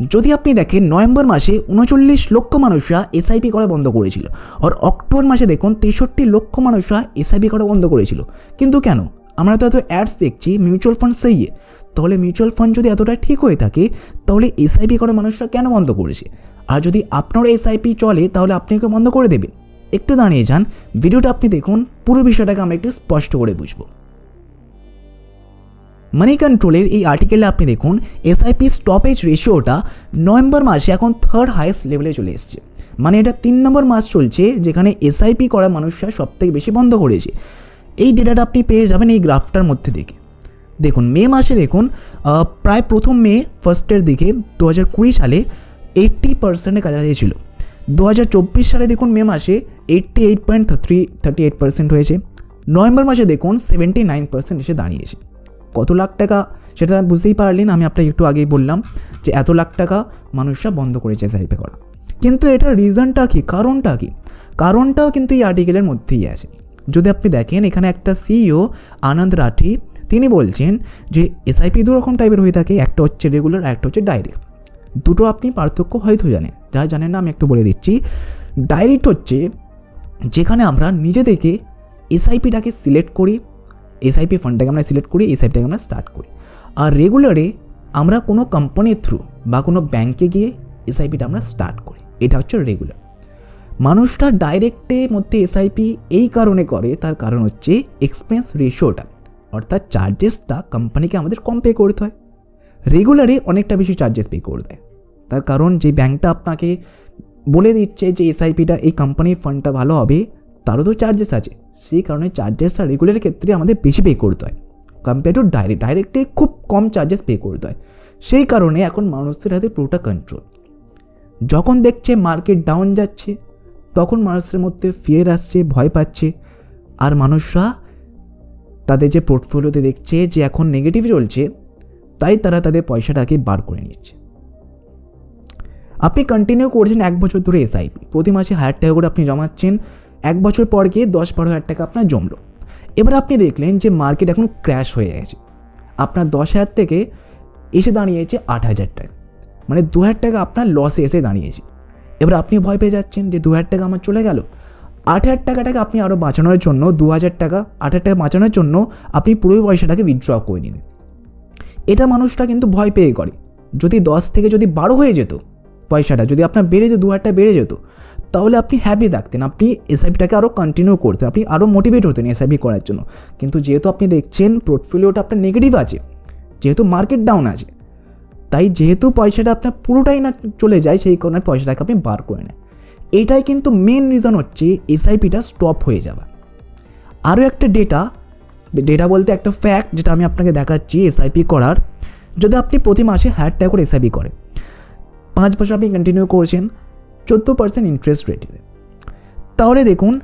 যদি আপনি দেখেন নভেম্বর মাসে উনচল্লিশ লক্ষ মানুষরা এসআইপি করা বন্ধ করেছিল আর অক্টোবর মাসে দেখুন তেষট্টি লক্ষ মানুষরা এসআইপি করা বন্ধ করেছিল। কিন্তু কেন? আমরা তো এত অ্যাডস দেখছি মিউচুয়াল ফান্ড সেই তাহলে মিউচুয়াল ফান্ড যদি এতটা ঠিক হয়ে থাকে, তাহলে এসআইপি করা মানুষরা কেন বন্ধ করেছে? আর যদি আপনার এসআইপি চলে, তাহলে আপনি ওকে বন্ধ করে দেবেন? একটু দাঁড়িয়ে যান, ভিডিওটা আপনি দেখুন, পুরো বিষয়টাকে আমরা একটু স্পষ্ট করে বুঝব। মানি কন্ট্রোলের এই আর্টিকেলে আপনি দেখুন এসআইপি স্টপেজ রেশিওটা নভেম্বর মাসে এখন থার্ড হাইয়েস্ট লেভেলে চলে এসছে। মানে এটা তিন নম্বর মাস চলছে যেখানে এসআইপি করা মানুষরা সব থেকে বেশি বন্ধ করেছে। এই ডেটাটা আপনি পেয়ে যাবেন এই গ্রাফটার মধ্যে দেখে দেখুন, মে মাসে দেখুন প্রায় প্রথম মে ফার্স্টের দিকে দু হাজার কুড়ি সালে এইট্টি পার্সেন্টের কাছাকাছি ছিল। দু হাজার চব্বিশ সালে দেখুন, মে মাসে eighty eight point three thirty eight percent হয়েছে। নভেম্বর মাসে দেখুন সেভেন্টি নাইন পার্সেন্ট এসে দাঁড়িয়েছে। কত লাখ টাকা সেটা বুঝতেই পারলেন আমি আপনাকে একটু আগেই বললাম যে এত লাখ টাকা মানুষরা বন্ধ করেছে সাইপে করা। কিন্তু এটার রিজনটা কি? কারণটা কি? কারণটাও কিন্তু এই আর্টিকেলের মধ্যেই আছে। যদি আপনি দেখেন, এখানে একটা সিইও আনন্দ রাঠি, তিনি বলছেন যে এসআইপি দু রকম টাইপের হয়ে থাকে, একটা হচ্ছে রেগুলার একটা হচ্ছে ডাইরেক্ট দুটো আপনি পার্থক্য হয়তো জানেন। যা জানেন না, আমি একটু বলে দিচ্ছি। ডাইরেক্ট হচ্ছে যেখানে আমরা নিজে থেকে এসআইপিটাকে সিলেক্ট করি এসআইপি ফান্ডটাকে আমরা সিলেক্ট করি এসআইপিটাকে আমরা স্টার্ট করি। আর রেগুলারে আমরা কোনো কোম্পানির থ্রু বা কোনো ব্যাংকে গিয়ে এস এসআইপিটা আমরা স্টার্ট করি। এটা হচ্ছে রেগুলার মানুষটা ডাইরেক্টে মধ্যে এস এসআইপি এই কারণে করে, তার কারণ হচ্ছে এক্সপেন্স রেশিওটা অর্থাৎ চার্জেসটা কোম্পানিকে আমাদের কম পে করতে হয়। রেগুলারে অনেকটা বেশি চার্জেস পে করে দেয়। তার কারণ যে ব্যাংকটা আপনাকে বলে দিচ্ছে যে এস এসআইপিটা এই কোম্পানির ফান্ডটা ভালো হবে, তারও তো চার্জেস আছে। সেই কারণে চার্জেসটা রেগুলারের ক্ষেত্রে আমাদের বেশি পে করতে হয়। কম্পেয়ার টু ডাইরেক্ট ডাইরেক্টে খুব কম চার্জেস পে করতে হয়। সেই কারণে এখন মানুষের হাতে পুরোটা কন্ট্রোল যখন দেখছে মার্কেট ডাউন যাচ্ছে, তখন মানুষের মধ্যে ফিয়ার আসছে, ভয় পাচ্ছে। আর মানুষরা তাদের যে পোর্টফোলিওতে দেখছে যে এখন নেগেটিভ চলছে, তাই তারা তাদের পয়সাটাকে বার করে নিচ্ছে। আপনি কন্টিনিউ করছেন এক বছর ধরে এসআইপি প্রতি মাসে হাজার টাকা করে আপনি জমাচ্ছেন। এক বছর পর গিয়ে দশ বারো হাজার টাকা আপনার জমলো। এবার আপনি দেখলেন যে মার্কেট এখন ক্র্যাশ হয়ে গেছে। আপনার দশ হাজার থেকে এসে দাঁড়িয়েছে আট হাজার টাকা। মানে দু হাজার টাকা আপনার লসে এসে দাঁড়িয়েছে। এবার আপনি ভয় পেয়ে যাচ্ছেন যে দু হাজার টাকা আমার চলে গেল। আট হাজার টাকাটাকে আপনি আরও বাঁচানোর জন্য, দু হাজার টাকা, আট হাজার টাকা বাঁচানোর জন্য আপনি পুরো পয়সাটাকে উইথড্র করে নিন এটা মানুষটা কিন্তু ভয় পেয়ে করে। যদি দশ থেকে যদি বারো হয়ে যেত পয়সাটা, যদি আপনার বেড়ে যেত, দু হাজারটা বেড়ে যেত তাহলে আপনি হ্যাপি থাকতেন। আপনি এসআইপিটাকে আরও কন্টিনিউ করতেন। আপনি আরও মোটিভেট হতেন এসআইপি করার জন্য। কিন্তু যেহেতু আপনি দেখছেন পোর্টফোলিওটা আপনার নেগেটিভ আছে, যেহেতু মার্কেট ডাউন আছে, তাই যেহেতু পয়সাটা আপনার পুরোটাই না চলে যায়, সেই কারণে পয়সাটাকে আপনি বার করে নেন। এটাই কিন্তু মেন রিজন হচ্ছে এসআইপিটা স্টপ হয়ে যাওয়া। আরও একটা ডেটা ডেটা বলতে একটা ফ্যাক্ট যেটা আমি আপনাকে দেখাচ্ছি এসআইপি করার। যদি আপনি প্রতি মাসে হাজার টাকা করে এসআইপি করেন, পাঁচ বছর আপনি কন্টিনিউ করছেন চোদ্দ পার্সেন্ট ইন্টারেস্ট রেটে তাহলে দেখুন,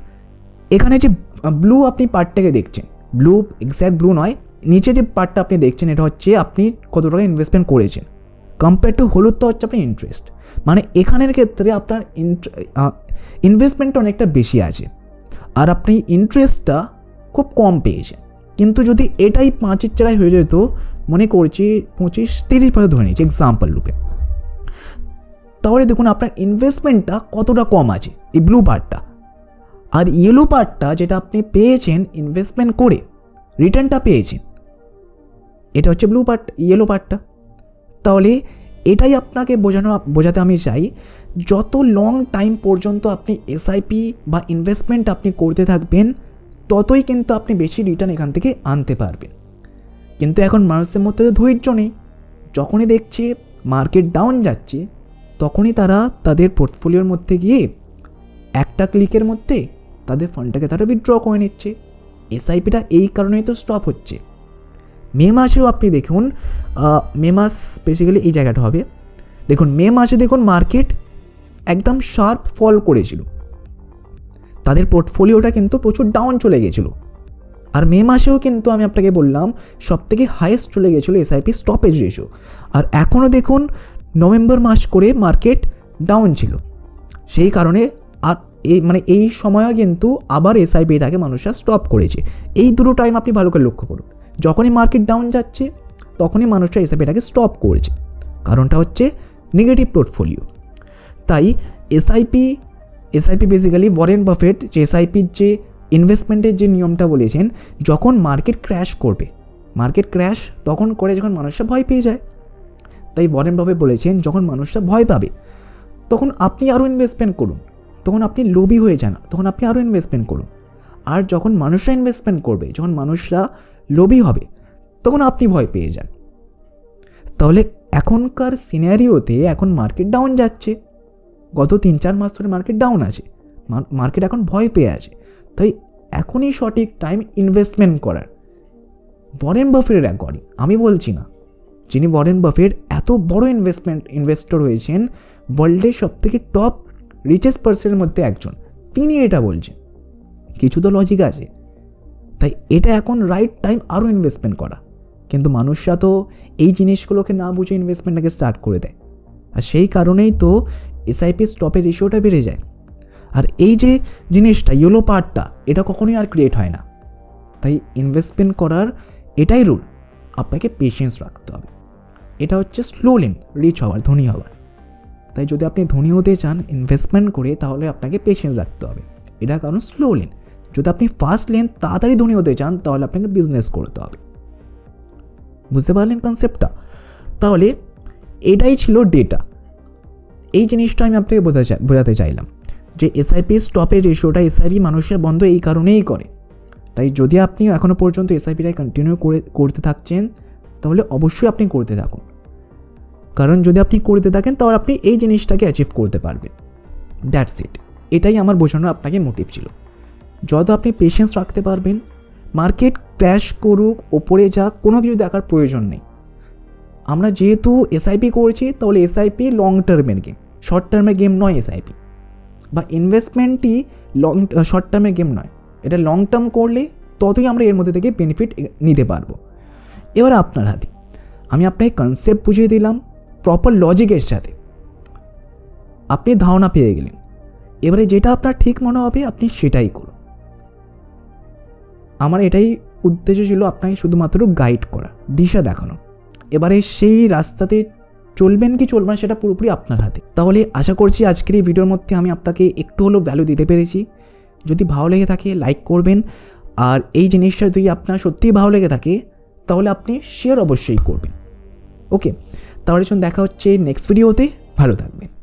এখানে যে ব্লু আপনি পার্টটাকে দেখছেন ব্লু এক্স্যাক্ট ব্লু নয়, নিচে যে পার্টটা আপনি দেখছেন এটা হচ্ছে আপনি কত টাকা ইনভেস্টমেন্ট করেছেন। কম্পেয়ার টু হলুদটা হচ্ছে আপনার ইন্টারেস্ট মানে এখানের ক্ষেত্রে আপনার ইনভেস্টমেন্টটা অনেকটা বেশি আছে। আর আপনি ইন্টারেস্টটা খুব কম পেয়েছেন। কিন্তু যদি এটাই পাঁচের জায়গায় হয়ে যেত, মনে করছি পঁচিশ তিরিশ পার্সেন্ট ধরে নিয়েছি এক্সাম্পল রূপে তাহলে দেখুন আপনার ইনভেস্টমেন্টটা কতটা কম আছে, এই ব্লু পার্টটা আর ইয়েলো পার্টটা যেটা আপনি পেয়েছেন ইনভেস্টমেন্ট করে রিটার্নটা পেয়েছেন, এটা হচ্ছে ব্লু পার্ট ইয়েলো পার্টটা তাহলে এটাই আপনাকে বোঝানো, বোঝাতে আমি চাই, যত লং টাইম পর্যন্ত আপনি এসআইপি বা ইনভেস্টমেন্ট আপনি করতে থাকবেন, ততই কিন্তু আপনি বেশি রিটার্ন এখান থেকে আনতে পারবেন। কিন্তু এখন মানুষের মধ্যে তো ধৈর্য নেই। যখনই দেখছে মার্কেট ডাউন যাচ্ছে তখনই তারা তাদের পোর্টফোলিওর মধ্যে গিয়ে একটা ক্লিকের মধ্যে তাদের ফান্ডটাকে তারা উইথড্র করে নিচ্ছে। এসআইপিটা এই কারণেই তো স্টপ হচ্ছে। মে মাসেও আপনি দেখুন মে মাস বেসিক্যালি এই জায়গাটা হবে। দেখুন, মে মাসে দেখুন মার্কেট একদম শার্প ফল করেছিল। তাদের পোর্টফোলিওটা কিন্তু প্রচুর ডাউন চলে গেছিল। আর মে মাসেও কিন্তু আমি আপনাকে বললাম সব থেকে হাইয়েস্ট চলে গেছিল এসআইপি স্টপেজ রেশিও আর এখনও দেখুন নভেম্বর মাস করে মার্কেট ডাউন ছিল। সেই কারণে আর এই মানে এই সময়ও কিন্তু আবার এসআইপি এটাকে মানুষরা স্টপ করেছে। এই দুটো টাইম আপনি ভালো করে লক্ষ্য করুন। যখনই মার্কেট ডাউন যাচ্ছে, তখনই মানুষরা এসআইপি এটাকে স্টপ করেছে। কারণটা হচ্ছে নেগেটিভ পোর্টফোলিও তাই SIP SIP basically Warren Buffett যে এসআইপির যে ইনভেস্টমেন্টের যে নিয়মটা বলেছেন, যখন মার্কেট ক্র্যাশ করবে মার্কেট ক্র্যাশ তখন করে যখন মানুষরা ভয় পেয়ে যায়। তাই ওয়ারেন বাফেট বলেছেন, যখন মানুষরা ভয় পাবে, তখন আপনি আরও ইনভেস্টমেন্ট করুন। তখন আপনি লোভী হয়ে যান, তখন আপনি আরও ইনভেস্টমেন্ট করুন। আর যখন মানুষরা ইনভেস্টমেন্ট করবে, যখন মানুষরা লোভী হবে, তখন আপনি ভয় পেয়ে যান। তাহলে এখনকার সিনারিওতে এখন মার্কেট ডাউন যাচ্ছে। গত তিন চার মাস ধরে মার্কেট ডাউন আছে। মার্কেট এখন ভয় পেয়ে আছে। তাই এখনই সঠিক টাইম ইনভেস্টমেন্ট করার। ওয়ারেন বাফেটের অ্যাকর্ডিং আমি বলছি না। যিনি ওয়ারেন বাফেট এত বড় ইনভেস্টমেন্ট ইনভেস্টর হয়েছেন ওয়ার্ল্ডের সবথেকে টপ রিচেস্ট পার্সনের মধ্যে একজন। তিনি এটা বলছেন। কিছু তো লজিক আছে। তাই এটা এখন রাইট টাইম আরও ইনভেস্টমেন্ট করা। কিন্তু মানুষরা তো এই জিনিসগুলোকে না বুঝে ইনভেস্টমেন্টটাকে স্টার্ট করে দেয়। আর সেই কারণেই তো এসআইপি স্টপের রেশিওটা বেড়ে যায়। আর এই যে জিনিসটা ইয়েলো পার্টটা এটা কখনোই আর ক্রিয়েট হয় না। তাই ইনভেস্টমেন্ট করার এটাই রুল আপনাকে পেশেন্স রাখতে হবে। এটা হচ্ছে স্লো লেন রিচ হওয়ার, ধনী হওয়ার। তাই যদি আপনি ধনী হতে চান ইনভেস্টমেন্ট করে, তাহলে আপনাকে পেশেন্স রাখতে হবে। এটা কারণ স্লো লেন যদি আপনি ফাস্ট লেন তাড়াতাড়ি ধনী হতে চান, তাহলে আপনাকে বিজনেস করতে হবে। বুঝতে পারলেন কনসেপ্টটা তাহলে এটাই ছিল ডেটা এই জিনিসটা আমি আপনাকে বোঝাতে বোঝাতে চাইলাম যে এসআইপি স্টপের রেশিওটা এসআইপি মানুষের বন্ধ এই কারণেই করে। তাই যদি আপনি এখনও পর্যন্ত এসআইপিটাই কন্টিনিউ করে, করতে থাকছেন তাহলে অবশ্যই আপনি করতে থাকুন। কারণ যদি আপনি করতে থাকেন, তাহলে আপনি এই জিনিসটাকে অ্যাচিভ করতে পারবেন। দ্যাটস ইট এটাই আমার বোঝানোর আপনাকে মোটিভ ছিল। যত আপনি পেশেন্স রাখতে পারবেন মার্কেট ক্র্যাশ করুক, ওপরে যাক, কোনো কিছু দেখার প্রয়োজন নেই। আমরা যেহেতু এসআইপি করছি, তাহলে এসআইপি লং টার্মের গেম শর্ট টার্মের গেম নয় এসআইপি বা ইনভেস্টমেন্টই লং শর্ট টার্মের গেম নয়। এটা লং টার্ম করলে ততই আমরা এর মধ্যে থেকে বেনিফিট নিতে পারব। এবার আপনার হাতে। আমি আপনাকে কনসেপ্ট বুঝিয়ে দিলাম প্রপার লজিকের সাথে। আপনি ধারণা পেয়ে গেলেন। এবারে যেটা আপনার ঠিক মনে হবে, আপনি সেটাই করুন। আমার এটাই উদ্দেশ্য ছিল আপনাকে শুধুমাত্র গাইড করা, দিশা দেখানো। এবারে সেই রাস্তাতে চলবেন কি চলবেন না, সেটা পুরোপুরি আপনার হাতে। তাহলে আশা করছি আজকের এই ভিডিওর মধ্যে আমি আপনাকে একটু হলেও ভ্যালু দিতে পেরেছি। যদি ভালো লেগে থাকে লাইক করবেন। আর এই জিনিসটা যদি আপনার সত্যিই ভালো লেগে থাকে তাহলে আপনি শেয়ার অবশ্যই করবেন। ওকে তাহলে দেখা হচ্ছে নেক্সট ভিডিওতে ভালো থাকবেন।